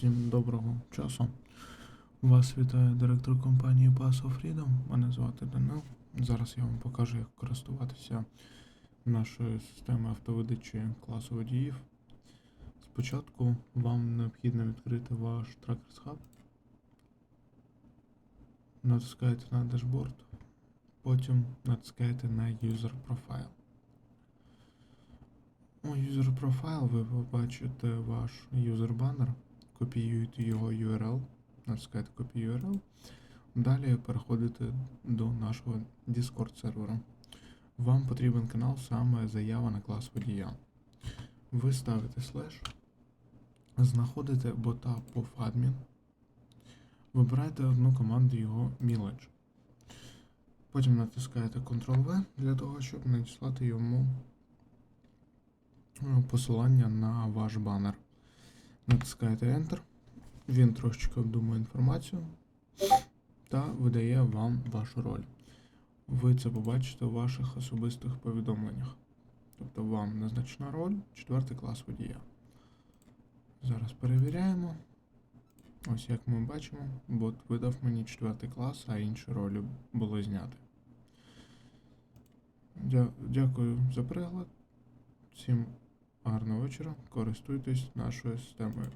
Всім доброго часу. Вас вітає директор компанії Pass of Freedom. Мене звати Данил. Зараз я вам покажу, як користуватися нашою системою автовидачі класу водіїв. Спочатку вам необхідно відкрити ваш Trackers Hub. Натискаєте на дашборд, потім натискаєте на User Profile. У User Profile ви побачите ваш user банер, копіюєте його URL, натискаєте копію URL. Далі переходите до нашого Discord сервера. Вам потрібен канал саме заява на клас водія. Ви ставите слеш, знаходите бота POFADMIN, вибираєте одну команду його Millage. Потім натискаєте Ctrl-V для того, щоб надіслати йому е, посилання на ваш банер. Натискаєте Enter. Він трошечки обдумує інформацію та видає вам вашу роль. Ви це побачите у ваших особистих повідомленнях. Тобто вам назначена роль четвертий клас водія. Зараз перевіряємо. Ось як ми бачимо, бот видав мені четвертий клас, а інші ролі було зняти. Дя- Дякую за перегляд. Всім гарного вечора. Користуйтесь нашою системою.